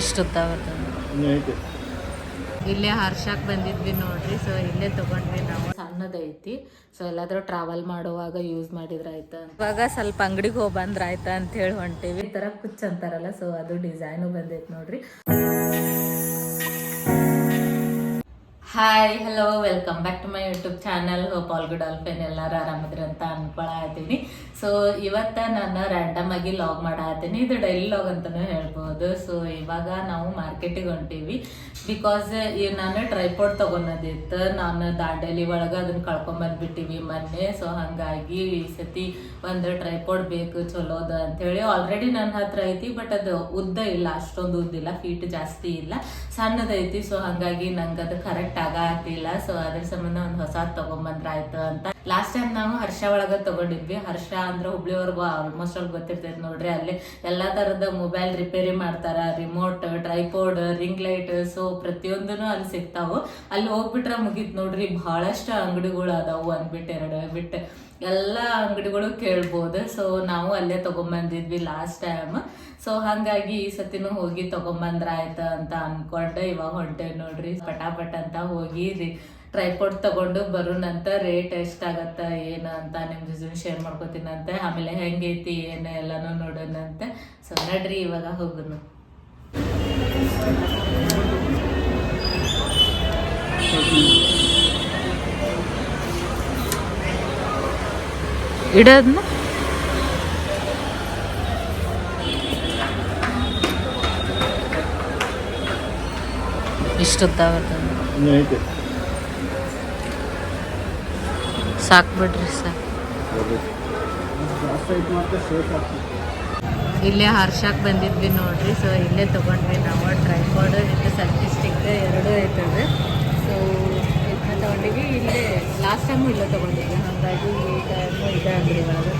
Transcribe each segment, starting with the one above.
ಇಷ್ಟೊತ್ತಾಗುತ್ತೆ. ಇಲ್ಲೇ ಹರ್ಷಕ್ ಬಂದಿದ್ವಿ ನೋಡ್ರಿ ಸೊ ಇಲ್ಲೇ ತಗೊಂಡ್ವಿ ನಾವು. ಸಣ್ಣದೈತಿ ಸೊ ಎಲ್ಲಾದ್ರೂ ಟ್ರಾವೆಲ್ ಮಾಡುವಾಗ ಯೂಸ್ ಮಾಡಿದ್ರಾಯ್ತ ಇವಾಗ ಸ್ವಲ್ಪ ಅಂಗಡಿಗೆ ಹೋಗಿ ಬಂದ್ರ ಆಯ್ತಾ ಅಂತ ಹೇಳಿ ಹೊಂಟೇವಿ. ಈ ತರ ಕುಚ್ ಅಂತಾರಲ್ಲ ಸೊ ಅದು ಡಿಸೈನು ಬಂದೈತಿ ನೋಡ್ರಿ. Hi hello welcome back to my YouTube channel hope all good all fine ಎಲ್ಲರೂ ಆರಾಮದ್ರಿ ಅಂತ ಅನ್ಕೊಳತ್ತೀನಿ ಸೊ ಇವತ್ತ ನಾನು ರ್ಯಾಂಡಮ್ ಆಗಿ ಲಾಗ್ ಮಾಡತ್ತೀನಿ ಇದು ಡೈಲಿ ಲಾಗ್ ಅಂತಾನು ಹೇಳ್ಬೋದು. ಸೊ ಇವಾಗ ನಾವು ಮಾರ್ಕೆಟಿಗೆ ಹೊಂಟೀವಿ. ಬಿಕಾಸ್ ನಾನು ಟ್ರೈಪೋರ್ಟ್ ತಗೊಂಡದಿತ್ತು ನಾನು ದಾಂಡೇಲಿ ಒಳಗೆ ಅದನ್ನ ಕಳ್ಕೊಂಡ್ ಬಂದ್ಬಿಟ್ಟಿವಿ ಮೊನ್ನೆ. ಸೊ ಹಂಗಾಗಿ ಈ ಸತಿ ಒಂದು ಟ್ರೈಪೋಡ್ ಬೇಕು ಚಲೋದ ಅಂತೇಳಿ ಆಲ್ರೆಡಿ ನನ್ನ ಹತ್ರ ಐತಿ ಬಟ್ ಅದು ಉದ್ದ ಇಲ್ಲ, ಅಷ್ಟೊಂದು ಉದ್ದಿಲ್ಲ ಫೀಟ್ ಜಾಸ್ತಿ ಇಲ್ಲ. ಸಣ್ಣದೈತಿ ಸೊ ಹಂಗಾಗಿ ನಂಗೆ ಅದು ಕರೆಕ್ಟ್ ಆಗತ್ತಿಲ್ಲ ಸೊ ಅದ್ರ ಸಂಬಂಧ ಒಂದು ಹೊಸ ತಗೊಂಬಂದ್ರಾಯ್ತು ಅಂತ. ಲಾಸ್ಟ್ ಟೈಮ್ ನಾವು ಹರ್ಷ ಒಳಗೆ ತಗೊಂಡಿದ್ವಿ. ಹರ್ಷ ಅಂದ್ರೆ ಹುಬ್ಳಿವರೆಗೂ ಆಲ್ಮೋಸ್ಟ್ ಅಲ್ಲಿ ಗೊತ್ತಿರ್ತೈತಿ ನೋಡ್ರಿ, ಅಲ್ಲಿ ಎಲ್ಲಾ ತರದ ಮೊಬೈಲ್ ರಿಪೇರಿ ಮಾಡ್ತಾರ. Remote tripod ring light so ಪ್ರತಿಯೊಂದನು ಅಲ್ಲಿ ಸಿಗ್ತಾವು. ಅಲ್ಲಿ ಹೋಗ್ಬಿಟ್ರೆ ಮುಗೀತು ನೋಡ್ರಿ ಬಹಳಷ್ಟು ಅಂಗಡಿಗಳು ಅದಾವು ಅಂದ್ಬಿಟ್ಟು ಎರಡು ಬಿಟ್ಟು ಎಲ್ಲ ಅಂಗಡಿಗಳು ಕೇಳ್ಬೋದು. ಸೊ ನಾವು ಅಲ್ಲೇ ತಗೊಂಬಂದಿದ್ವಿ ಲಾಸ್ಟ್ ಟೈಮ್ ಸೊ ಹಂಗಾಗಿ ಈ ಸತಿನೂ ಹೋಗಿ ತಗೊಂಬಂದ್ರ ಆಯ್ತ ಅಂತ ಅನ್ಕೊಂಡು. ಇವಾಗ ಹೊಂಟೇವ್ ನೋಡ್ರಿ. ಪಟಾಪಟ ಅಂತ ಹೋಗಿ ಟ್ರೈಪೋರ್ಟ್ ತಗೊಂಡು ಬರೋಣಂತ ರೇಟ್ ಎಷ್ಟಾಗತ್ತ ಏನು ಅಂತ ನಿಮ್ಮ ಜೊತೆ ಶೇರ್ ಮಾಡ್ಕೋತೀನಂತೆ. ಆಮೇಲೆ ಹೆಂಗೈತಿ ಏನು ಎಲ್ಲಾನು ನೋಡೋಣಂತೆ. ಸೊ ನಡ್ರಿ ಇವಾಗ ಹೋಗೋಣ ಇನ್ನೂ ಇಷ್ಟೊತ್ತಾಗುತ್ತೆ ಸಾಕು ಬಿಡ್ರಿ ಸರ್. ಇಲ್ಲೇ ಹರ್ಷಕ್ ಬಂದಿದ್ವಿ ನೋಡ್ರಿ ಸೊ ಇಲ್ಲೇ ತಗೊಂಡ್ವಿ. ನಾವು ಟ್ರೈಪಾಡ್ ವಿತ್ ಸೆಲ್ಫಿ ಸ್ಟಿಕ್ ಎರಡೂ ಐತದೆ ಸೊ ಇದನ್ನ ತಗೊಂಡಿವಿ ಇಲ್ಲೇ ಲಾಸ್ಟ್ ಟೈಮು ಇಲ್ಲ ತೊಗೊಂಡಿದ್ದೆ. ಹಾಗಾಗಿ ಈ ಟೈಮು ಇದೆ ಅಂಗಡಿ ಒಳಗೆ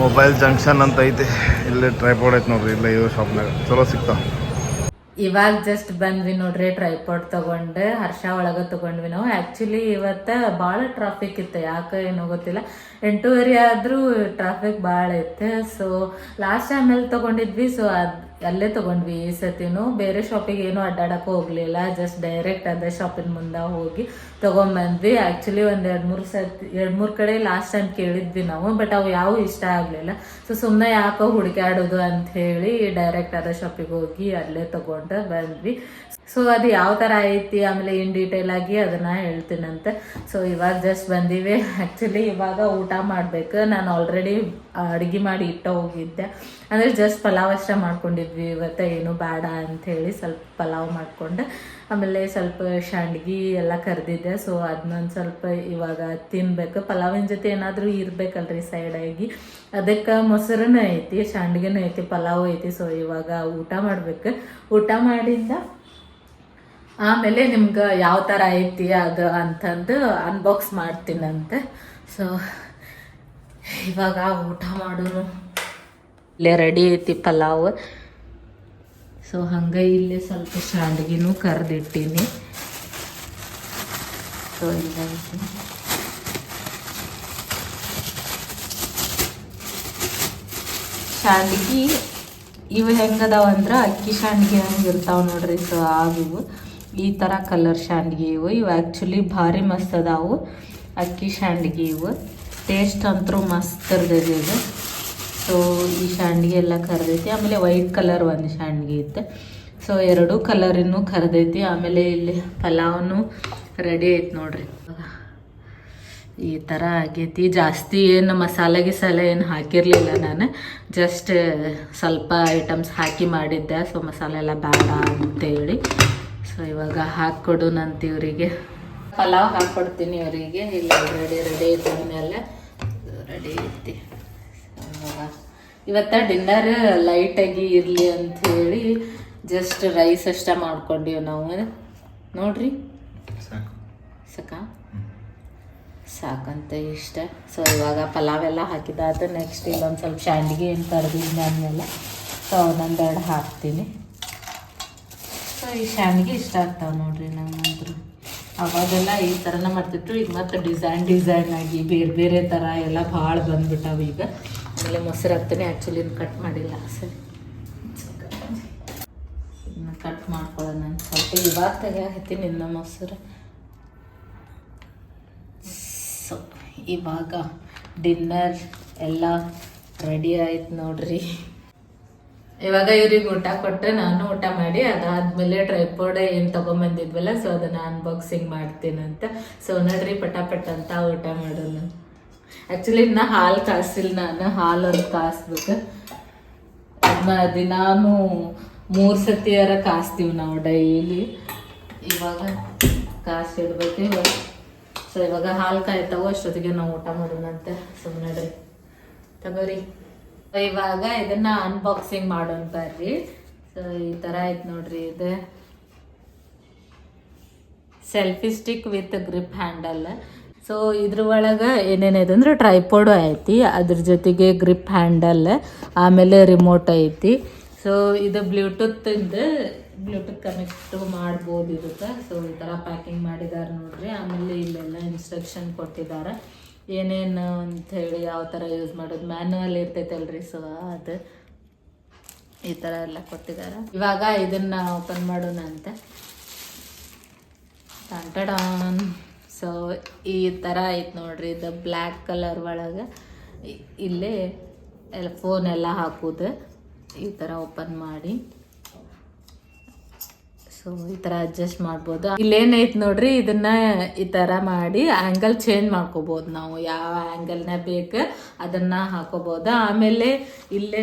ಮೊಬೈಲ್ ಜಂಕ್ಷನ್ ಅಂತ ಐತೆ. ಇಲ್ಲೇ ಟ್ರೈಪೋರ್ಡ್ ಐತೆ ನೋಡ್ರಿ ಇಲ್ಲೇ ಇರೋ ಶಾಪ್ನಾಗ ಚಲೋ ಸಿಗ್ತಾವ. ಇವಾಗ ಜಸ್ಟ್ ಬಂದ್ವಿ ನೋಡ್ರಿ ಟ್ರೈಪಾಡ್ ತಗೊಂಡೆ ಹರ್ಷ ಒಳಗೆ ತಗೊಂಡ್ವಿ ನಾವು. ಆಕ್ಚುಲಿ ಇವತ್ತ ಭಾಳ ಟ್ರಾಫಿಕ್ ಇತ್ತು ಯಾಕೆ ಏನೋ ಗೊತ್ತಿಲ್ಲ. ಎಂಟೂವರೆ ಆದರೂ ಟ್ರಾಫಿಕ್ ಭಾಳ ಇತ್ತು ಸೊ ಲಾಸ್ಟ್ ಟೈಮ್ ಎಲ್ಲಿ ತಗೊಂಡಿದ್ವಿ ಸೊ ಅದ್ ಅಲ್ಲೇ ತಗೊಂಡ್ವಿ ಈ ಸತಿನೂ ಬೇರೆ ಶಾಪಿಗೆ ಏನು ಅಡ್ಡಾಡಕ್ಕೆ ಹೋಗ್ಲಿಲ್ಲ. ಜಸ್ಟ್ ಡೈರೆಕ್ಟ್ ಅದೇ ಶಾಪಿನ ಮುಂದೆ ಹೋಗಿ ತಗೊಂಬಂದ್ವಿ. ಆ್ಯಕ್ಚುಲಿ ಒಂದು ಎರಡು ಮೂರು ಸರ್ತಿ ಎರಡು ಮೂರು ಕಡೆ ಲಾಸ್ಟ್ ಟೈಮ್ ಕೇಳಿದ್ವಿ ನಾವು ಬಟ್ ಅವು ಯಾವ ಇಷ್ಟ ಆಗಲಿಲ್ಲ. ಸೊ ಸುಮ್ಮನೆ ಯಾಕೋ ಹುಡುಕಾಡೋದು ಅಂತ ಹೇಳಿ ಡೈರೆಕ್ಟ್ ಅದೇ ಶಾಪಿಗೆ ಹೋಗಿ ಅಲ್ಲೇ ತೊಗೊಂಡು ಬಂದ್ವಿ. ಸೊ ಅದು ಯಾವ ಥರ ಐತಿ, ಆಮೇಲೆ ಇನ್ ಡೀಟೇಲ್ ಆಗಿ ಅದನ್ನು ಹೇಳ್ತೀನಂತೆ. ಸೊ ಇವಾಗ ಜಸ್ಟ್ ಬಂದೀವಿ. ಆ್ಯಕ್ಚುಲಿ ಇವಾಗ ಊಟ ಮಾಡಬೇಕು. ನಾನು ಆಲ್ರೆಡಿ ಅಡುಗೆ ಮಾಡಿ ಇಟ್ಟ ಹೋಗಿದ್ದೆ. ಅಂದರೆ ಜಸ್ಟ್ ಪಲಾವ್ ಅಷ್ಟೇ ಮಾಡ್ಕೊಂಡಿದ್ವಿ. ಇವತ್ತು ಏನು ಬೇಡ ಅಂಥೇಳಿ ಸ್ವಲ್ಪ ಪಲಾವ್ ಮಾಡ್ಕೊಂಡು. ಆಮೇಲೆ ಸ್ವಲ್ಪ ಸಂಡ್ಗಿ ಎಲ್ಲ ಕರೆದಿದ್ದೆ. ಸೊ ಅದನ್ನೊಂದು ಸ್ವಲ್ಪ ಇವಾಗ ತಿನ್ಬೇಕು. ಪಲಾವಿನ ಜೊತೆ ಏನಾದರೂ ಇರಬೇಕಲ್ರಿ ಸೈಡಾಗಿ ಅದಕ್ಕೆ ಮೊಸರನ್ನ ಐತಿ ಸಂಡ್ಗಿನೂ ಐತಿ, ಪಲಾವ್ ಐತಿ. ಸೊ ಇವಾಗ ಊಟ ಮಾಡಬೇಕು. ಊಟ ಮಾಡಿಂದ ಆಮೇಲೆ ನಿಮ್ಗೆ ಯಾವ ಥರ ಐತಿ ಅದು ಅಂತಂದು ಅನ್ಬಾಕ್ಸ್ ಮಾಡ್ತೀನಂತೆ. ಸೊ ಇವಾಗ ಊಟ ಮಾಡೋನು. ಇಲ್ಲೇ ರೆಡಿ ಐತಿ ಪಲಾವ್. ಸೊ ಹಂಗೆ ಇಲ್ಲೇ ಸ್ವಲ್ಪ ಶಾಂಡ್ಗಿನೂ ಕರೆದಿಟ್ಟೀನಿ. ಸೊ ಐತಿ ಶಾಂಡ್ಗಿ ಇವು ಹೆಂಗದಾವ ಅಂದ್ರೆ ಅಕ್ಕಿ ಶಾಂಡ್ಗಿ ಹಂಗೆ ಇರ್ತಾವೆ ನೋಡ್ರಿ. ಸೊ ಆಗಿವು. ಈ ಥರ ಕಲರ್ ಶಾಂಡ್ಗಿ ಇವು. ಇವು ಆ್ಯಕ್ಚುಲಿ ಭಾರಿ ಮಸ್ತ್ ಅದಾವು. ಅಕ್ಕಿ ಶಾಂಡ್ಗಿ ಇವು. ಟೇಸ್ಟ್ ಅಂತೂ ಮಸ್ತ್ ಇರ್ತದೆ ಇದು. ಸೊ ಈ ಶಾಂಡ್ಗಿ ಎಲ್ಲ ಕರೆದೈತಿ. ಆಮೇಲೆ ವೈಟ್ ಕಲರ್ ಒಂದು ಶಾಂಡ್ಗಿ ಇತ್ತು ಸೊ ಎರಡೂ ಕಲರಿನೂ ಕರೆದೈತಿ. ಆಮೇಲೆ ಇಲ್ಲಿ ಪಲಾವ್ನು ರೆಡಿ ಐತೆ ನೋಡ್ರಿ. ಈ ಥರ ಆಗೈತಿ. ಜಾಸ್ತಿ ಏನು ಮಸಾಲೆ ಗಿಸಾಲ ಏನು ಹಾಕಿರಲಿಲ್ಲ ನಾನು. ಜಸ್ಟ್ ಸ್ವಲ್ಪ ಐಟಮ್ಸ್ ಹಾಕಿ ಮಾಡಿದ್ದೆ. ಸೊ ಮಸಾಲೆ ಎಲ್ಲ ಬೇಡ ಅಂತೇಳಿ. ಸೊ ಇವಾಗ ಹಾಕ್ಕೊಡೋಣಂತ ಇವರಿಗೆ. ಪಲಾವ್ ಹಾಕ್ಕೊಡ್ತೀನಿ ಇವರಿಗೆ. ಇಲ್ಲಿ ರೆಡಿ ರೆಡಿ ಇದ್ದ ಮೇಲೆ ರೆಡಿ ಐತಿ. ಇವತ್ತ ಡಿನ್ನರ್ ಲೈಟಾಗಿ ಇರಲಿ ಅಂತ ಹೇಳಿ ಜಸ್ಟ್ ರೈಸ್ ಅಷ್ಟೇ ಮಾಡ್ಕೊಂಡೀವಿ ನಾವು. ನೋಡ್ರಿ. ಸಾಕ. ಸಾಕಂತ ಇಷ್ಟ. ಸೊ ಇವಾಗ ಪಲಾವ್ ಎಲ್ಲ ಹಾಕಿದಾದ ನೆಕ್ಸ್ಟ್ ಇಲ್ಲೊಂದು ಸ್ವಲ್ಪ ಶಾಂಡ್ಗೆ ಏನು ಆದ್ಮೇಲೆ ಸೊ ಒಂದೊಂದೆರಡು ಹಾಕ್ತೀನಿ. ಸೊ ಈ ಶಾಂಡಿಗೆ ಇಷ್ಟ ಆಗ್ತಾವೆ ನೋಡ್ರಿ ನಮ್ಮಂದ್ರು ಅವಾಗೆಲ್ಲ ಈ ಥರನ ಮಾಡ್ತಿತ್ತು ಈಗ ಮತ್ತೆ ಡಿಸೈನ್ ಡಿಸೈನ್ ಆಗಿ ಬೇರೆ ಬೇರೆ ಥರ ಎಲ್ಲ ಭಾಳ ಬಂದ್ಬಿಟ್ಟಾವ ಈಗ. ಆಮೇಲೆ ಮೊಸರು ಹಾಕ್ತೀನಿ ಆ್ಯಕ್ಚುಲಿ ಕಟ್ ಮಾಡಿಲ್ಲ. ಸರಿ. ಕಟ್ ಮಾಡ್ಕೊಳ್ಳೋಣ ಸ್ವಲ್ಪ ಇವಾಗ ತೆಗಿಯಾಕತ್ತೀನಿ ಇನ್ನು ಮೊಸರು. ಸೊ ಇವಾಗ ಡಿನ್ನರ್ ಎಲ್ಲ ರೆಡಿ ಆಯ್ತು ನೋಡ್ರಿ. ಇವಾಗ ಇವ್ರಿಗೆ ಊಟ ಕೊಟ್ಟು ನಾನು ಊಟ ಮಾಡಿ, ಅದಾದ್ಮೇಲೆ ಟ್ರೈಪೋರ್ಡ್ ಏನು ತೊಗೊಂಬಂದಿದ್ವಲ್ಲ ಸೊ ಅದನ್ನ ಅನ್ಬಾಕ್ಸಿಂಗ್ ಮಾಡ್ತೀನಂತ. ಸೊ ನೋಡ್ರಿ ಪಟಾಪಟ್ ಅಂತ ಊಟ ಮಾಡೋಣ. ಆಕ್ಚುಲಿ ಇನ್ನ ಹಾಲು ಕಾಸಿಲ್ಲ ನಾನು, ಹಾಲು ಕಾಸ್ಬೇಕು. ಅದನ್ನ ದಿನಾನು ಮೂರು ಸತಿಯಾರ ಕಾಸ್ತೀವಿ ನಾವು ಡೈಲಿ. ಇವಾಗ ಕಾಸಿಡ್ಬೇಕು ಇವಾಗ. ಸೊ ಇವಾಗ ಹಾಲು ಕಾಯ್ತಾವ ಅಷ್ಟೊತ್ತಿಗೆ ನಾವು ಊಟ ಮಾಡೋಣಂತೆ ಸುಮ್ಮನೆ ತಗೋರಿ. ಇವಾಗ ಇದನ್ನ ಅನ್ಬಾಕ್ಸಿಂಗ್ ಮಾಡೋಣ ಬರ್ರಿ. ಸೊ ಈ ತರ ಐತ್ ನೋಡ್ರಿ ಇದು. Selfie stick with grip handle so ಇದ್ರ ಒಳಗೆ ಏನೇನೈತೆ ಅಂದ್ರೆ ಟ್ರೈಪೋಡು ಐತಿ, ಅದ್ರ ಜೊತೆಗೆ ಗ್ರಿಪ್ ಹ್ಯಾಂಡಲ್ ಆಮೇಲೆ ರಿಮೋಟ್ ಐತಿ. ಸೊ ಇದು ಬ್ಲೂಟೂತ್ ಬ್ಲೂಟೂತ್ ಕನೆಕ್ಟ್ ಮಾಡ್ಬೋದು ಇದಕ್ಕೆ ಸೊ ಈ ಥರ ಪ್ಯಾಕಿಂಗ್ ಮಾಡಿದ್ದಾರೆ ನೋಡ್ರಿ. ಆಮೇಲೆ ಇಲ್ಲೆಲ್ಲ ಇನ್ಸ್ಟ್ರಕ್ಷನ್ ಕೊಟ್ಟಿದ್ದಾರೆ ಏನೇನು ಅಂತ ಹೇಳಿ ಯಾವ ಥರ ಯೂಸ್ ಮಾಡೋದು? ಮ್ಯಾನುವಲ್ ಇರ್ತೈತಲ್ರಿ ಸೊ ಅದು ಈ ಥರ ಎಲ್ಲ ಕೊಟ್ಟಿದ್ದಾರೆ ಇವಾಗ ಇದನ್ನು ಓಪನ್ ಮಾಡೋಣ ಅಂತ ಟಂಟಡಾನ್ ಸೊ ಈ ಥರ ಐತೆ ನೋಡ್ರಿ, ಇದು ಬ್ಲ್ಯಾಕ್ ಕಲರ್ ಒಳಗೆ. ಇಲ್ಲೇ ಎಲ್ಲ ಫೋನ್ ಎಲ್ಲ ಹಾಕೋದು. ಈ ಥರ ಓಪನ್ ಮಾಡಿ. ಸೊ ಈ ಥರ ಅಡ್ಜಸ್ಟ್ ಮಾಡ್ಬೋದು. ಇಲ್ಲೇನೈತೆ ನೋಡ್ರಿ, ಇದನ್ನ ಈ ಥರ ಮಾಡಿ ಆ್ಯಂಗಲ್ ಚೇಂಜ್ ಮಾಡ್ಕೋಬೋದು ನಾವು. ಯಾವ ಆ್ಯಂಗಲ್ನ ಬೇಕು ಅದನ್ನು ಹಾಕೋಬೋದು. ಆಮೇಲೆ ಇಲ್ಲೇ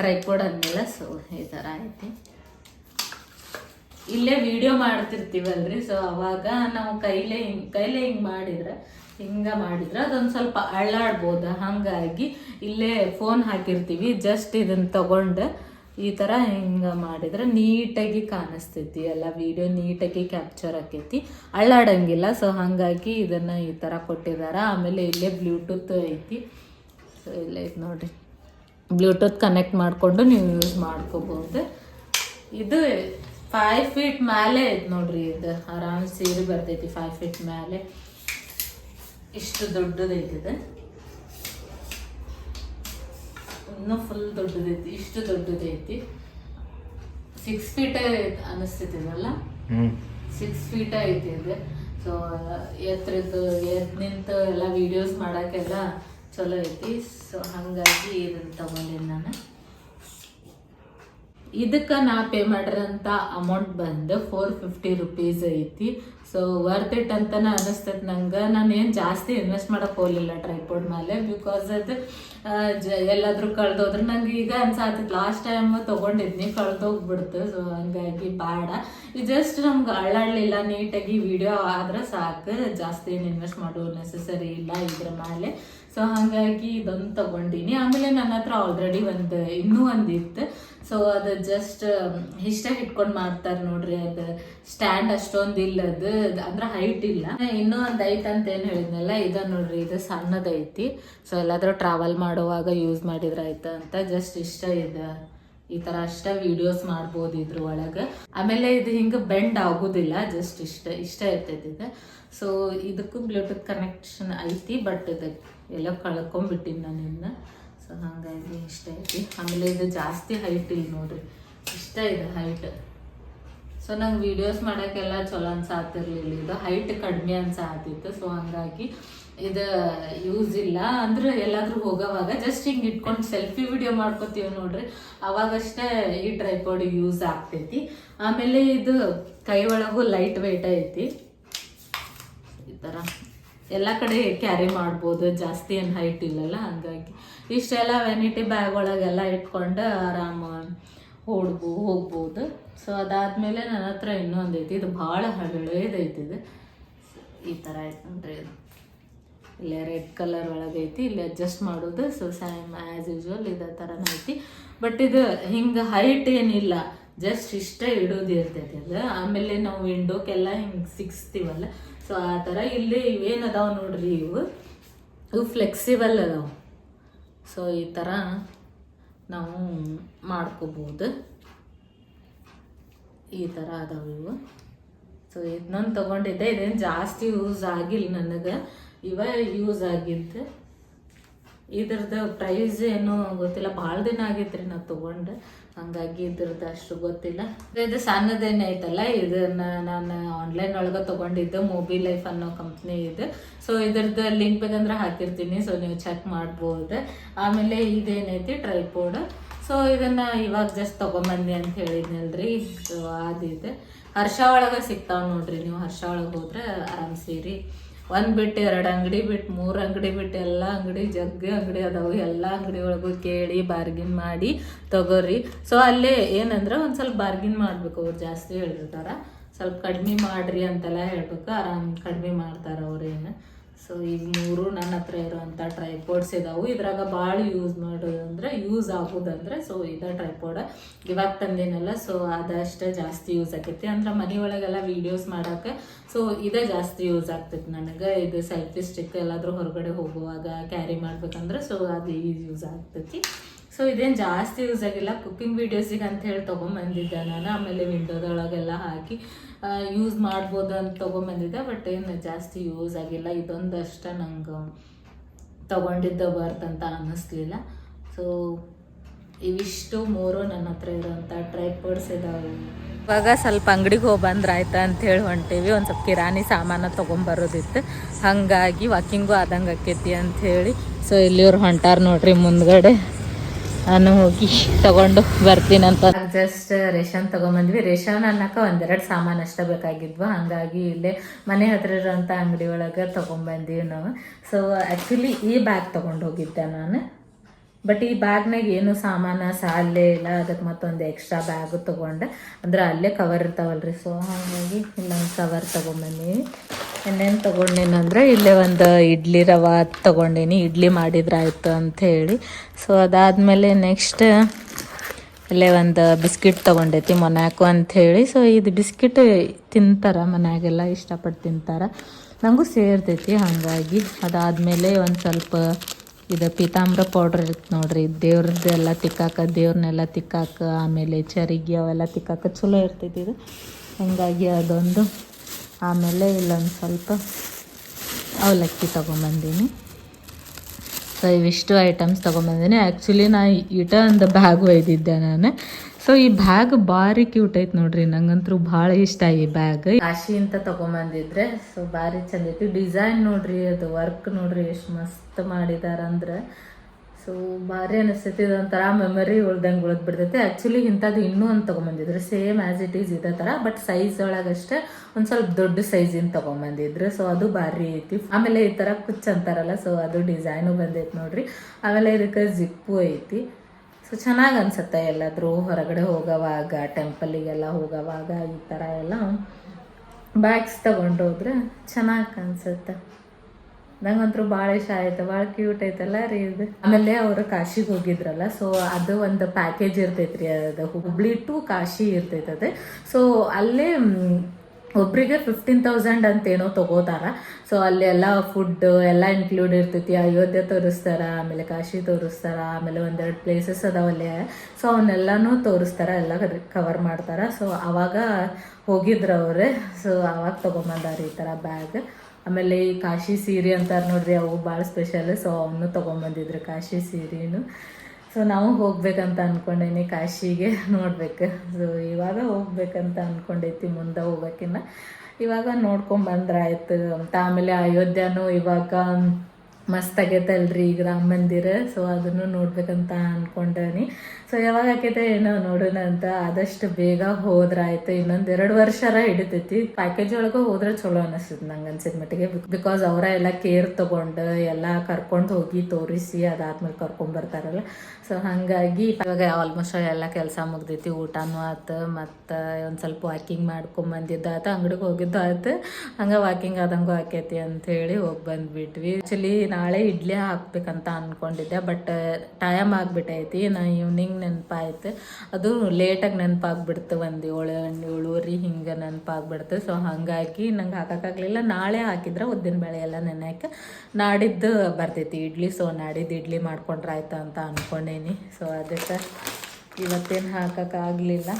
ಟ್ರೈಪೋಡ್ ಅಂದಮೇಲೆ ಸೊ ಈ ಥರ ಐತಿ. ಇಲ್ಲೇ ವಿಡಿಯೋ ಮಾಡ್ತಿರ್ತೀವಲ್ರಿ? ಸೊ ಅವಾಗ ನಾವು ಕೈಲೇ ಹಿಂಗ್ ಕೈಲೇ ಹಿಂಗ್ ಮಾಡಿದ್ರೆ, ಹಿಂಗ ಮಾಡಿದ್ರೆ ಅದೊಂದು ಸ್ವಲ್ಪ ಅಳ್ಳಾಡ್ಬೋದು? ಹಾಗಾಗಿ ಇಲ್ಲೇ ಫೋನ್ ಹಾಕಿರ್ತೀವಿ ಜಸ್ಟ್ ಇದನ್ನ ತಗೊಂಡು ಈ ಥರ ಹಿಂಗ ಮಾಡಿದ್ರೆ ನೀಟಾಗಿ ಕಾಣಿಸ್ತೈತಿ ಎಲ್ಲ ವಿಡಿಯೋ ನೀಟಾಗಿ ಕ್ಯಾಪ್ಚರ್ ಆಕೈತಿ. ಅಳ್ಳಾಡಂಗಿಲ್ಲ ಸೊ ಹಾಗಾಗಿ ಇದನ್ನ ಈ ಥರ ಕೊಟ್ಟಿದ್ದಾರೆ ಆಮೇಲೆ ಇಲ್ಲೇ ಬ್ಲೂಟೂತ್ ಐತಿ. ಸೊ ಇಲ್ಲೇ ಐತಿ ನೋಡಿರಿ. ಬ್ಲೂಟೂತ್ ಕನೆಕ್ಟ್ ಮಾಡಿಕೊಂಡು ನೀವು ಯೂಸ್ ಮಾಡ್ಕೋಬಹುದು ಇದು ಫೈವ್ ಫೀಟ್ ಮೇಲೆ ಐತೆ ನೋಡ್ರಿ ಇದು. ಆರಾಮ್ ಸೀರೆ ಬರ್ತೈತಿ ಫೈವ್ ಫೀಟ್ ಮೇಲೆ. ಇಷ್ಟು ದೊಡ್ಡದೈತಿ ಇದು. ಇನ್ನೂ ಫುಲ್ ದೊಡ್ಡದೈತಿ ಇಷ್ಟು ದೊಡ್ಡದೈತಿ. ಸಿಕ್ಸ್ ಫೀಟ್ ಅನಿಸ್ತೈತಿದಲ್ಲ ಹ್ಞೂ ಸಿಕ್ಸ್ ಫೀಟ್ ಐತಿ ಇದು. ಸೊ ಎತ್ತರದ್ದು ಎದ್ ನಿಂತು ಎಲ್ಲ ವಿಡಿಯೋಸ್ ಮಾಡೋಕ್ಕೆಲ್ಲ ಚಲೋ ಐತಿ. ಸೊ ಹಾಗಾಗಿ ಇದನ್ನ ತಗೊಂಡಿನಿ ನಾನು. ಇದಕ್ಕೆ ನಾ ಪೇ ಮಾಡಿರೋಂಥ ಅಮೌಂಟ್ ಬಂದು ಫೋರ್ ಫಿಫ್ಟಿ ರುಪೀಸ್ ಐತಿ. ಸೊ ವರ್ತ್ ಇಟ್ ಅಂತಾನೆ ಅನಿಸ್ತೈತೆ ನಂಗೆ. ನಾನು ಏನು ಜಾಸ್ತಿ ಇನ್ವೆಸ್ಟ್ ಮಾಡೋಕೆ ಹೋಗಲಿಲ್ಲ ಟ್ರೈಪೋಡ್ ಮೇಲೆ ಬಿಕಾಸ್ ಅದು ಎಲ್ಲಾದರೂ ಕಳ್ದೋದ್ರೆ ನಂಗೆ ಈಗ ಅನ್ಸಾತೈತೆ. ಲಾಸ್ಟ್ ಟೈಮ್ ತೊಗೊಂಡಿದ್ನಿ, ಕಳ್ದೋಗ್ಬಿಡ್ತು. ಸೊ ಹಂಗಾಗಿ ಬೇಡ. ಇದು ಜಸ್ಟ್ ನಮ್ಗೆ ಅಳ್ಳಾಡಲಿಲ್ಲ ನೀಟಾಗಿ ವಿಡಿಯೋ ಆದ್ರೆ ಸಾಕು. ಜಾಸ್ತಿ ಏನು ಇನ್ವೆಸ್ಟ್ ಮಾಡೋ ನೆಸೆಸರಿ ಇಲ್ಲ ಇದ್ರ ಮೇಲೆ ಸೊ ಹಾಗಾಗಿ ಇದೊಂದು ತಗೊಂಡಿನಿ. ಆಮೇಲೆ ನನ್ನ ಹತ್ರ ಆಲ್ರೆಡಿ ಒಂದು, ಇನ್ನೂ ಒಂದಿತ್ತು ಸೊ ಅದು ಜಸ್ಟ್ ಇಷ್ಟ ಇಟ್ಕೊಂಡು ಮಾಡ್ತಾರೆ ನೋಡ್ರಿ ಅದು ಸ್ಟ್ಯಾಂಡ್ ಅಷ್ಟೊಂದು ಇಲ್ಲ ಅದು. ಅಂದ್ರೆ ಹೈಟ್ ಇಲ್ಲ. ಇನ್ನೂ ಒಂದು ಐತೆ ಅಂತ ಏನು ಹೇಳಿದ್ನಲ್ಲ, ಇದು ನೋಡ್ರಿ, ಇದು ಸಣ್ಣದೈತಿ ಸೊ ಎಲ್ಲಾದ್ರೂ ಟ್ರಾವೆಲ್ ಮಾಡುವಾಗ ಯೂಸ್ ಮಾಡಿದ್ರೆ ಆಯ್ತ ಅಂತ ಜಸ್ಟ್ ಇಷ್ಟ ಇದೆ. ಈ ತರ ಅಷ್ಟ ವಿಡಿಯೋಸ್ ಮಾಡ್ಬೋದು ಇದ್ರ ಒಳಗೆ. ಆಮೇಲೆ ಇದು ಹಿಂಗೆ ಬೆಂಡ್ ಆಗೋದಿಲ್ಲ ಜಸ್ಟ್ ಇಷ್ಟ ಇಷ್ಟ ಇರ್ತೈತಿ ಇದು. ಸೊ ಇದಕ್ಕೂ ಬ್ಲೂಟೂತ್ ಕನೆಕ್ಷನ್ ಐತಿ ಬಟ್ ಇದು ಎಲ್ಲ ಕಳ್ಕೊಂಬಿಟ್ಟಿನಿ ನಾನು ಇನ್ನ ಸೊ ಹಾಗಾಗಿ ಇಷ್ಟ. ಐತಿ ಆಮೇಲೆ ಇದು ಜಾಸ್ತಿ ಹೈಟ್ ಇಲ್ಲ ನೋಡ್ರಿ. ಇಷ್ಟ ಇದೆ ಹೈಟ್ ಸೊ ನಂಗೆ ವಿಡಿಯೋಸ್ ಮಾಡೋಕ್ಕೆಲ್ಲ ಚಲೋ ಅನ್ಸಾತಿರ್ಲಿಲ್ಲ. ಇದು ಹೈಟ್ ಕಡಿಮೆ ಅನ್ಸಾತಿತ್ತು. ಸೊ ಹಂಗಾಗಿ ಇದು ಯೂಸ್ ಇಲ್ಲ. ಅಂದ್ರೆ ಎಲ್ಲಾದ್ರೂ ಹೋಗೋವಾಗ ಜಸ್ಟ್ ಹಿಂಗೆ ಇಟ್ಕೊಂಡು ಸೆಲ್ಫಿ ವಿಡಿಯೋ ಮಾಡ್ಕೋತೀವಿ ನೋಡ್ರಿ. ಅವಾಗಷ್ಟೇ ಈ ಟ್ರೈಪಾಡ್ ಯೂಸ್ ಆಗ್ತೈತಿ. ಆಮೇಲೆ ಇದು ಕೈ ಒಳಗೂ ಲೈಟ್ ವೆಯ್ಟ್ ಐತಿ. ಈ ಥರ ಎಲ್ಲ ಕಡೆ ಕ್ಯಾರಿ ಮಾಡ್ಬೋದು, ಜಾಸ್ತಿ ಏನು ಹೈಟ್ ಇಲ್ಲಲ್ಲ, ಹಂಗಾಗಿ. ಇಷ್ಟೆಲ್ಲ ವೆನಿಟಿ ಬ್ಯಾಗ್ ಒಳಗೆಲ್ಲ ಇಟ್ಕೊಂಡು ಆರಾಮ ಹೊಡ್ಬೋ ಹೋಗ್ಬೋದು. ಸೊ ಅದಾದಮೇಲೆ ನನ್ನ ಹತ್ರ ಇನ್ನೊಂದು ಐತಿ. ಇದು ಭಾಳ ಹಳೇದೈತಿ ಇದು. ಈ ಥರ ಆಯ್ತು ಅಂದರೆ ಇದು. ಇಲ್ಲೇ ರೆಡ್ ಕಲರ್ ಒಳಗೈತಿ ಇಲ್ಲಿ ಅಡ್ಜಸ್ಟ್ ಮಾಡೋದು. ಸೊ ಸೇಮ್ ಆ್ಯಸ್ ಯೂಶ್ವಲ್ ಇದೇ ಥರನೇ ಐತಿ. ಬಟ್ ಇದು ಹಿಂಗೆ ಹೈಟ್ ಏನಿಲ್ಲ. ಜಸ್ಟ್ ಇಷ್ಟೇ ಇಡೋದು ಇರ್ತೈತಿ ಅದು. ಆಮೇಲೆ ನಾವು ವಿಂಡೋಕ್ಕೆಲ್ಲ ಹಿಂಗೆ ಸಿಕ್ಸ್ತೀವಲ್ಲ ಸೊ ಆ ಥರ ಇಲ್ಲಿ ಅದಾವ ನೋಡ್ರಿ ಇವು? ಇವು ಫ್ಲೆಕ್ಸಿಬಲ್ ಅದಾವ. ಸೊ ಈ ಥರ ನಾವು ಮಾಡ್ಕೋಬೋದು. ಈ ಥರ ಅದಾವ ಇವು. ಸೊ ಇದನ್ನೊಂದು ತೊಗೊಂಡಿದ್ದೆ. ಇದೇನು ಜಾಸ್ತಿ ಯೂಸ್ ಆಗಿಲ್ಲ ನನಗೆ. ಇವ ಯೂಸ್ ಆಗಿದ್ದು. ಇದ್ರದ್ದು ಪ್ರೈಸ್ ಏನು ಗೊತ್ತಿಲ್ಲ. ಭಾಳ ದಿನ ಆಗೈತ್ರಿ ನಾ ತಗೊಂಡು. ಹಂಗಾಗಿ ಇದ್ರದ್ದು ಅಷ್ಟು ಗೊತ್ತಿಲ್ಲ. ಇದು ಸಣ್ಣದೇನೆ ಐತಲ್ಲ, ಇದನ್ನ ನಾನು ಆನ್ಲೈನ್ ಒಳಗೆ ತಗೊಂಡಿದ್ದು ಮೂಬಿ ಲೈಫ್ ಅನ್ನೋ ಕಂಪ್ನಿ ಇದು. ಸೊ ಇದ್ರದ್ದು ಲಿಂಕ್ ಬೇಕಂದ್ರೆ ಹಾಕಿರ್ತೀನಿ. ಸೊ ನೀವು ಚೆಕ್ ಮಾಡ್ಬೋದು. ಆಮೇಲೆ ಇದೇನೈತಿ ಟ್ರೈಪೋಡ್ ಸೊ ಇದನ್ನ ಇವಾಗ ಜಸ್ಟ್ ತಗೊಂಬಂದಿ ಅಂತ ಹೇಳಿದ್ನಲ್ರಿ. ಸೊ ಅದಿದೆ. ಹರ್ಷ ಒಳಗೆ ಸಿಗ್ತಾವೆ ನೋಡ್ರಿ ನೀವು. ಹರ್ಷ ಒಳಗೆ ಹೋದ್ರೆ ಆರಾಮ್ ಸೇರಿ. ಒಂದ್ ಬಿಟ್ಟು ಎರಡು ಅಂಗಡಿ ಬಿಟ್ಟು ಮೂರು ಅಂಗಡಿ ಬಿಟ್ಟು ಎಲ್ಲ ಅಂಗಡಿ ಜಗ್ಗಿ ಅಂಗಡಿ ಅದಾವೆ. ಎಲ್ಲ ಅಂಗಡಿ ಒಳಗೂ ಕೇಳಿ ಬಾರ್ಗಿನ್ ಮಾಡಿ ತಗೋರಿ. ಸೊ ಅಲ್ಲೇ ಏನಂದ್ರೆ ಒಂದು ಸ್ವಲ್ಪ ಬಾರ್ಗಿನ್ ಮಾಡಬೇಕು ಅವ್ರು ಜಾಸ್ತಿ ಹೇಳಿರ್ತಾರೆ. ಸ್ವಲ್ಪ ಕಡಿಮೆ ಮಾಡ್ರಿ ಅಂತೆಲ್ಲ ಹೇಳ್ಬೇಕು. ಆರಾಮ್ ಕಡಿಮೆ ಮಾಡ್ತಾರ ಅವ್ರೇನು ಸೊ ಈಗ ಮೂರು ನನ್ನ ಹತ್ರ ಇರೋವಂಥ ಟ್ರೈಪೋಡ್ಸ್ ಇದಾವೆ. ಇದ್ರಾಗ ಭಾಳ ಯೂಸ್ ಮಾಡೋದಂದ್ರೆ ಯೂಸ್ ಆಗೋದಂದ್ರೆ ಸೊ ಇದ ಟ್ರೈಪೋಡ ಇವಾಗ ತಂದೇನಲ್ಲ ಸೊ ಅದಷ್ಟೇ ಜಾಸ್ತಿ ಯೂಸ್ ಆಕೈತಿ. ಅಂದ್ರೆ ಮನೆ ಒಳಗೆಲ್ಲ ವೀಡಿಯೋಸ್ ಮಾಡಕ್ಕೆ ಸೊ ಇದೇ ಜಾಸ್ತಿ ಯೂಸ್ ಆಗ್ತೈತಿ ನನಗೆ. ಇದು ಸೆಲ್ಫಿ ಸ್ಟಿಕ್ ಎಲ್ಲಾದರೂ ಹೊರಗಡೆ ಹೋಗುವಾಗ ಕ್ಯಾರಿ ಮಾಡ್ಬೇಕಂದ್ರೆ ಸೊ ಅದು ಯೂಸ್ ಆಗ್ತೈತಿ. ಸೊ ಇದೇನು ಜಾಸ್ತಿ ಯೂಸ್ ಆಗಿಲ್ಲ. ಕುಕ್ಕಿಂಗ್ ವೀಡಿಯೋಸಿಗೆ ಅಂತ ಹೇಳಿ ತೊಗೊಂಬಂದಿದ್ದೆ ನಾನು. ಆಮೇಲೆ ವಿಂಡೋದೊಳಗೆಲ್ಲ ಹಾಕಿ ಯೂಸ್ ಮಾಡ್ಬೋದು ಅಂತ ತೊಗೊಂಬಂದಿದ್ದೆ. ಬಟ್ ಏನು ಜಾಸ್ತಿ ಯೂಸ್ ಆಗಿಲ್ಲ. ಇದೊಂದಷ್ಟ ನಂಗೆ ತೊಗೊಂಡಿದ್ದ ಬರ್ತಂತ ಅನ್ನಿಸ್ಲಿಲ್ಲ ಸೊ ಇವಿಷ್ಟು ಮೂರು ನನ್ನ ಹತ್ರ ಇರೋಂಥ ಟ್ರೈಪೋಡ್ಸ್ ಇದಾವೆ. ಇವಾಗ ಸ್ವಲ್ಪ ಅಂಗಡಿಗೆ ಹೋಗಿ ಬಂದ್ರೆ ಆಯ್ತಾ ಅಂತ ಹೇಳಿ ಹೊಂಟೇವಿ. ಒಂದು ಸ್ವಲ್ಪ ಕಿರಾಣಿ ಸಾಮಾನು ತೊಗೊಂಬರೋದಿತ್ತು. ಹಾಗಾಗಿ ವಾಕಿಂಗು ಆದಂಗೆ ಆಕೈತಿ ಅಂತ ಹೇಳಿ ಸೊ ಇಲ್ಲಿವ್ರು ಹೊಂಟಾರ ನೋಡ್ರಿ ಮುಂದ್ಗಡೆ. ನಾನು ಹೋಗಿ ತಗೊಂಡು ಬರ್ತೀನಿ ಅಂತ. ಜಸ್ಟ್ ರೇಷನ್ ತಗೊಂಬಂದ್ವಿ. ರೇಷನ್ ಅನ್ನಕ ಒಂದೆರಡು ಸಾಮಾನು ಅಷ್ಟೇ ಬೇಕಾಗಿದ್ವು. ಹಂಗಾಗಿ ಇಲ್ಲೇ ಮನೆ ಹತ್ರ ಇರೋಂಥ ಅಂಗಡಿ ಒಳಗೆ ತೊಗೊಂಬಂದೀವಿ ನಾವು. ಸೊ ಆ್ಯಕ್ಚುಲಿ ಈ ಬ್ಯಾಗ್ ತೊಗೊಂಡು ಹೋಗಿದ್ದೆ ನಾನು. ಬಟ್ ಈ ಬ್ಯಾಗ್ನಾಗ ಏನು ಸಾಮಾನ ಸಾಲೇ ಇಲ್ಲ ಅದಕ್ಕೆ ಮತ್ತೊಂದು ಎಕ್ಸ್ಟ್ರಾ ಬ್ಯಾಗು ತೊಗೊಂಡೆ. ಅಂದ್ರೆ ಅಲ್ಲೇ ಕವರ್ ಇರ್ತಾವಲ್ರಿ. ಸೊ ಹಾಗಾಗಿ ಇಲ್ಲೊಂದು ಕವರ್ ತೊಗೊಂಬಂದೀನಿ ಇನ್ನೇನು ತೊಗೊಂಡೇನಂದ್ರೆ ಇಲ್ಲೇ ಒಂದು ಇಡ್ಲಿ ರವಾ ತೊಗೊಂಡೇನಿ. ಇಡ್ಲಿ ಮಾಡಿದ್ರಾಯ್ತು ಅಂತ ಹೇಳಿ. ಸೊ ಅದಾದಮೇಲೆ ನೆಕ್ಸ್ಟ್ ಇಲ್ಲೇ ಒಂದು ಬಿಸ್ಕಿಟ್ ತೊಗೊಂಡೈತಿ ಮೊನ್ಯಾಕು ಅಂಥೇಳಿ ಸೊ ಇದು ಬಿಸ್ಕಿಟ್ ತಿಂತಾರ ಮನ್ಯಾಗೆಲ್ಲ ಇಷ್ಟಪಟ್ಟು ತಿಂತಾರ. ನನಗೂ ಸೇರ್ತೈತಿ, ಹಾಗಾಗಿ ಅದಾದಮೇಲೆ ಒಂದು ಸ್ವಲ್ಪ ಇದು ಪೀತಾಂಬ್ರ ಪೌಡ್ರ್ ಇರುತ್ತೆ ನೋಡ್ರಿ. ದೇವ್ರದ್ದೆಲ್ಲ ತಿಕ್ಕಾಕ, ದೇವ್ರನ್ನೆಲ್ಲ ತಿಕ್ಕಾಕ, ಆಮೇಲೆ ಚರಿಗೆ ಅವೆಲ್ಲ ತಿಕ್ಕಾಕ ಚಲೋ ಇರ್ತೈತಿ ಇದು. ಹಾಗಾಗಿ ಅದೊಂದು. ಆಮೇಲೆ ಇಲ್ಲೊಂದು ಸ್ವಲ್ಪ ಅವಲಕ್ಕಿ ತೊಗೊಂಬಂದೀನಿ. ಸೊ, ಇವಿಷ್ಟು ಐಟಮ್ಸ್ ತೊಗೊಂಬಂದಿನಿ. ಆ್ಯಕ್ಚುಲಿ ನಾ ಇಟ ಒಂದು ಬ್ಯಾಗ್ ಒಯ್ದಿದ್ದೆ ನಾನು. ಸೊ ಈ ಬ್ಯಾಗ್ ಬಾರಿ ಕ್ಯೂಟ್ ಐತೆ ನೋಡ್ರಿ. ನಂಗಂತೂ ಬಹಳ ಇಷ್ಟ ಈ ಬ್ಯಾಗ್. ಕಾಶಿ ಅಂತ ತಗೊಂಬಂದಿದ್ರೆ, ಸೊ ಬಾರಿ ಚಂದ ಐತಿ ಡಿಸೈನ್ ನೋಡ್ರಿ, ಅದು ವರ್ಕ್ ನೋಡ್ರಿ, ಎಷ್ಟು ಮಸ್ತ್ ಮಾಡಿದಾರ ಅಂದ್ರೆ ಸೊ ಬಾರಿ ಅನಿಸ್ತೈತಿ ಇದೊಂಥರ ಮೆಮೊರಿ ಉಳ್ದಂಗೆ ಉಳಿದ್ ಬಿಡ್ತೈತಿ ಆ್ಯಕ್ಚುಲಿ ಇಂಥದ್ದು ಇನ್ನೂ ಒಂದು ತೊಗೊಂಬಂದಿದ್ರು. ಸೇಮ್ ಆ್ಯಸ್ ಇಟ್ ಈಸ್ ಇದೇ ಥರ ಬಟ್ ಸೈಜ್ ಒಳಗಷ್ಟೇ ಒಂದು ಸ್ವಲ್ಪ ದೊಡ್ಡ ಸೈಜಿನ ತೊಗೊಂಬಂದಿದ್ರು. ಸೊ ಅದು ಭಾರಿ ಐತಿ. ಆಮೇಲೆ ಈ ಥರ ಕುಚ್ ಅಂತಾರಲ್ಲ ಸೊ ಅದು ಡಿಸೈನು ಬಂದೈತಿ ನೋಡ್ರಿ. ಆಮೇಲೆ ಇದಕ್ಕೆ ಜಿಪ್ಪು ಐತಿ. ಸೊ ಚೆನ್ನಾಗಿ ಅನಿಸುತ್ತೆ ಎಲ್ಲಾದರೂ ಹೊರಗಡೆ ಹೋಗೋವಾಗ, ಟೆಂಪಲಿಗೆಲ್ಲ ಹೋಗೋವಾಗ ಈ ಥರ ಎಲ್ಲ ಬ್ಯಾಗ್ಸ್ ತಗೊಂಡು ಹೋದ್ರೆ ಚೆನ್ನಾಗಿ ಅನಿಸುತ್ತೆ. ನಂಗಂತೂ ಭಾಳ ಇಷ್ಟ ಆಯ್ತು ಭಾಳ ಕ್ಯೂಟ್ ಐತಲ್ಲ ರೀ ಇದು. ಆಮೇಲೆ ಅವರು ಕಾಶಿಗೆ ಹೋಗಿದ್ರಲ್ಲ ಸೊ ಅದು ಒಂದು ಪ್ಯಾಕೇಜ್ ಇರ್ತೈತ್ರಿ, ಅದು ಹುಬ್ಳಿ ಟು ಕಾಶಿ ಇರ್ತೈತೆ ಅದು ಸೊ ಅಲ್ಲೇ ಮ್, ಒಬ್ರಿಗೆ ಫಿಫ್ಟೀನ್ ತೌಸಂಡ್ ಅಂತ ಏನೋ ತಗೋತಾರ. ಸೊ ಅಲ್ಲಿ ಎಲ್ಲ ಫುಡ್ ಎಲ್ಲ ಇನ್ಕ್ಲೂಡ್ ಇರ್ತೈತಿ. ಅಯೋಧ್ಯೆ ತೋರಿಸ್ತಾರ ಆಮೇಲೆ ಕಾಶಿ ತೋರಿಸ್ತಾರ ಆಮೇಲೆ ಒಂದೆರಡು ಪ್ಲೇಸಸ್ ಅದಾವಲ್ಲೇ ಸೊ ಅವನ್ನೆಲ್ಲನೂ ತೋರಿಸ್ತಾರ ಎಲ್ಲ ಕವರ್ ಮಾಡ್ತಾರ. ಸೊ ಅವಾಗ ಹೋಗಿದ್ರು ಅವ್ರೆ. ಸೊ ಅವಾಗ ತೊಗೊಂಬಂದಾರ ಈ ಥರ ಬ್ಯಾಗ್ ಆಮೇಲೆ ಈ ಕಾಶಿ ಸೀರೆ ಅಂತಾರೆ ನೋಡ್ರಿ ಅವು ಭಾಳ ಸ್ಪೆಷಲ್ ಸೊ ಅವನು ತೊಗೊಂಬಂದಿದ್ರು ಕಾಶಿ ಸೀರೆನು. ಸೊ ನಾವು ಹೋಗ್ಬೇಕಂತ ಅನ್ಕೊಂಡೇನಿ, ಕಾಶಿಗೆ ನೋಡ್ಬೇಕು. ಸೊ ಇವಾಗ ಹೋಗ್ಬೇಕಂತ ಅನ್ಕೊಂಡೈತಿ ಮುಂದೆ ಹೋಗೋಕಿನ್ನ. ಇವಾಗ ನೋಡ್ಕೊಂಡ್ ಬಂದ್ರೆ ಆಯ್ತು. ಅಂತ ಆಮೇಲೆ ಅಯೋಧ್ಯನೂ ಇವಾಗ ಮಸ್ತ್ ಆಗೈತಲ್ರಿ ಈಗ ರಾಮ ಮಂದಿರ. ಸೊ ಅದನ್ನು ನೋಡ್ಬೇಕಂತ ಅನ್ಕೊಂಡೇನಿ. ಸೊ ಯಾವಾಗ ಆಕೈತೆ ಏನೋ ನೋಡೋಣ ಅಂತ ಆದಷ್ಟು ಬೇಗ ಹೋದ್ರಾಯ್ತು ಇನ್ನೊಂದ್ ಎರಡು ವರ್ಷರ ಹಿಡಿತೈತಿ. ಪ್ಯಾಕೇಜ್ ಒಳಗೆ ಹೋದ್ರೆ ಚಲೋ ಅನಿಸ್ತದೆ ನಂಗೆ ಅನ್ಸಿದ ಮಟ್ಟಿಗೆ. ಬಿಕಾಸ್ ಅವರ ಎಲ್ಲ ಕೇರ್ ತಗೊಂಡು, ಎಲ್ಲ ಕರ್ಕೊಂಡು ಹೋಗಿ ತೋರಿಸಿ ಅದಾದ್ಮೇಲೆ ಕರ್ಕೊಂಡ್ ಬರ್ತಾರಲ್ಲ. ಸೊ ಹಾಗಾಗಿ ಇವಾಗ ಆಲ್ಮೋಸ್ಟ್ ಎಲ್ಲ ಕೆಲಸ ಮುಗ್ದೈತಿ. ಊಟನೂ ಆತು, ಮತ್ತು, ಒಂದು ಸ್ವಲ್ಪ ವಾಕಿಂಗ್ ಮಾಡ್ಕೊಂಡ್ ಬಂದಿದ್ದು ಆಯ್ತು ಅಂಗಡಿಗೆ ಹೋಗಿದ್ದು ಆಯ್ತು ಹಂಗೆ ವಾಕಿಂಗ್ ಆದಂಗೂ ಆಕೈತಿ ಹೇಳಿ ಹೋಗಿ ಬಂದ್ಬಿಟ್ವಿ. ಆ್ಯಕ್ಚುಲಿ ನಾಳೆ ಇಡ್ಲಿ ಹಾಕ್ಬೇಕಂತ ಅನ್ಕೊಂಡಿದ್ದೆ ಬಟ್ ಟೈಮ್ ಆಗಿಬಿಟ್ಟೈತಿ. ನಾ ಈವ್ನಿಂಗ್ ನೆನಪಾಯ್ತು. ಅದು ಲೇಟಾಗಿ ನೆನಪಾಗ್ಬಿಡ್ತು, ಒಂದು ಏಳು, ಏಳುವರೆ ಹಿಂಗೆ ನೆನಪಾಗ್ಬಿಡ್ತು. ಸೊ ಹಾಗಾಗಿ ನಂಗೆ ಹಾಕೋಕ್ಕಾಗಲಿಲ್ಲ. ನಾಳೆ ಹಾಕಿದ್ರೆ ಉದ್ದಿನ ಬೇಳೆ ಎಲ್ಲ ನೆನೆಯಕ್ಕೆ ನಾಡಿದ್ದು ಬರ್ತೈತಿ. ಇಡ್ಲಿ ಸೊ ನಾಡಿದ್ದು ಇಡ್ಲಿ ಮಾಡ್ಕೊಂಡ್ರೆ ಅಂತ ಅಂತ ಅಂದ್ಕೊಂಡೇನಿ ಸೊ ಅದಕ್ಕೆ ಇವತ್ತೇನು ಹಾಕೋಕ್ಕಾಗಲಿಲ್ಲ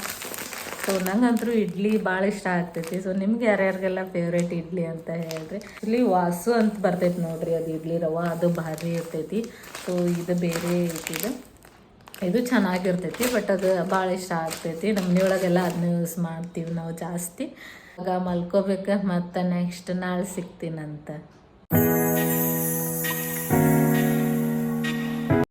ಸೊ ನಂಗಂತೂ ಇಡ್ಲಿ ಭಾಳ ಇಷ್ಟ ಆಗ್ತೈತಿ. ಸೊ ನಿಮ್ಗೆ ಯಾರ್ಯಾರಿಗೆಲ್ಲ ಫೇವ್ರೇಟ್ ಇಡ್ಲಿ ಅಂತ ಹೇಳ್ರಿ. ಇಲ್ಲಿ ವಾಸು ಅಂತ ಬರ್ತೈತಿ ನೋಡ್ರಿ. ಅದು ಇಡ್ಲಿ ರವ, ಅದು ಭಾರಿ ಇರ್ತೈತಿ. ಸೊ ಇದು ಬೇರೆ ಐತಿದು ಇದು. ಚೆನ್ನಾಗಿರ್ತೈತಿ ಬಟ್ ಅದು ಭಾಳ ಇಷ್ಟ ಆಗ್ತೈತಿ. ನಮ್ಮ ಮನೆಯೊಳಗೆಲ್ಲ ಅದನ್ನ ಯೂಸ್ ಮಾಡ್ತೀವಿ ನಾವು ಜಾಸ್ತಿ. ಆಗ ಮಲ್ಕೋಬೇಕು ಮತ್ತು ನೆಕ್ಸ್ಟ್ ನಾಳೆ ಸಿಗ್ತೀನಂತ.